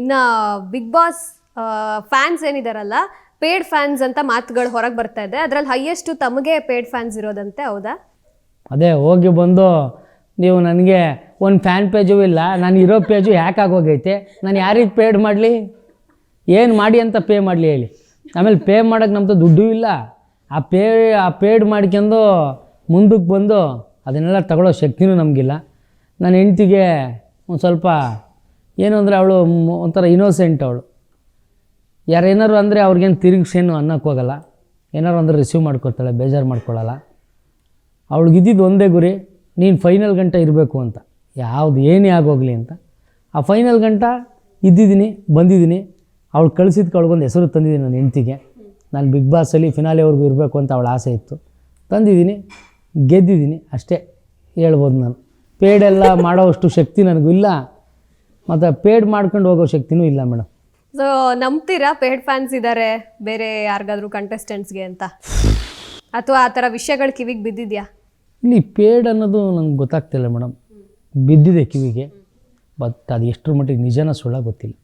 ಇನ್ನ big boss fans ಏನಿದಾರಲ್ಲ paid fans ಅಂತ ಮಾತುಗಳು ಹೊರಗೆ ಬರ್ತಾ ಇದೆ. ಅದ್ರಲ್ಲಿ ಹೈಯೆಸ್ಟ್ ತಮಗೆ ಪೇಡ್ ಫ್ಯಾನ್ಸ್ ಇರೋದಂತೆ, ಹೌದಾ? ಅದೇ, ಹೋಗಿ ಬಂದು ನೀವು ನನಗೆ ಒಂದು ಫ್ಯಾನ್ ಪೇಜು ಇಲ್ಲ, ನಾನು ಇರೋ ಪೇಜು ಯಾಕೆ ಆಗೋಗೈತೆ. ನಾನು ಯಾರಿಗೆ ಪೇಡ್ ಮಾಡಲಿ? ಏನು ಮಾಡಿ ಅಂತ ಪೇ ಮಾಡಲಿ ಹೇಳಿ. ಆಮೇಲೆ ಪೇ ಮಾಡೋಕ್ಕೆ ನಮ್ಮದು ದುಡ್ಡು ಇಲ್ಲ. ಆ ಪೇ ಆ ಪೇಡ್ ಮಾಡ್ಕೊಂಡು ಮುಂದಕ್ಕೆ ಬಂದು ಅದನ್ನೆಲ್ಲ ತಗೊಳ್ಳೋ ಶಕ್ತಿನೂ ನಮಗಿಲ್ಲ. ನನ್ನ ಹೆಂಡ್ತಿಗೆ ಒಂದು ಸ್ವಲ್ಪ ಏನು ಅಂದರೆ ಅವಳು ಒಂಥರ ಇನೋಸೆಂಟ್ ಅವಳು. ಯಾರೇನಾರು ಅಂದರೆ ಅವ್ರಿಗೇನು ತಿರುಗಿಸೇನು ಅನ್ನೋಕ್ಕೆ ಹೋಗಲ್ಲ. ಏನಾರು ಅಂದರೆ ರಿಸೀವ್ ಮಾಡ್ಕೊಳ್ತಾಳೆ ಬೇಜಾರು ಮಾಡ್ಕೊಳ್ಳಲ್ಲ ಅವಳಿಗಿದ್ದಿದ್ದು ಒಂದೇ ಗುರಿ, ನೀನು ಫೈನಲ್ ಗಂಟ ಇರಬೇಕು ಅಂತ. ಯಾವುದು ಏನೇ ಆಗೋಗಲಿ ಅಂತ. ಆ ಫೈನಲ್ ಗಂಟ ಇದ್ದಿದ್ದೀನಿ, ಬಂದಿದ್ದೀನಿ. ಅವಳು ಕಳಿಸಿದ್ಕೆ ಅವಳಿಗೊಂದು ಹೆಸರು ತಂದಿದ್ದೀನಿ ನನ್ನ ಹೆಂಡ್ತಿಗೆ. ನಾನು ಬಿಗ್ ಬಾಸಲ್ಲಿ ಫಿನಾಲೆವರೆಗೂ ಇರಬೇಕು ಅಂತ ಅವಳು ಆಸೆ ಇತ್ತು. ತಂದಿದ್ದೀನಿ, ಗೆದ್ದಿದ್ದೀನಿ, ಅಷ್ಟೇ ಹೇಳ್ಬೋದು ನಾನು. ಪೇಡೆಲ್ಲ ಮಾಡೋವಷ್ಟು ಶಕ್ತಿ ನನಗೂ ಇಲ್ಲ. ಮತ್ತು ಪೇಡ್ ಮಾಡ್ಕೊಂಡು ಹೋಗೋ ಶಕ್ತಿನೂ ಇಲ್ಲ ಮೇಡಮ್ ಸೊ ನಂಬ್ತೀರಾ? ಪೇಡ್ ಫ್ಯಾನ್ಸ್ ಇದ್ದಾರೆ ಬೇರೆ ಯಾರಿಗಾದ್ರೂ ಕಂಟೆಸ್ಟೆಂಟ್ಸ್ಗೆ ಅಂತ. ಅಥವಾ ಆ ಥರ ವಿಷಯಗಳು ಕಿವಿಗೆ ಬಿದ್ದಿದ್ಯಾ? ಇಲ್ಲಿ ಪೇಡ್ ಅನ್ನೋದು ನಂಗೆ ಗೊತ್ತಾಗ್ತಿಲ್ಲ ಮೇಡಮ್ ಬಿದ್ದಿದೆ ಕಿವಿಗೆ ಬಟ್ ಅದು ಎಷ್ಟರ ಮಟ್ಟಿಗೆ ನಿಜನ ಸುಳ್ಳ ಗೊತ್ತಿಲ್ಲ.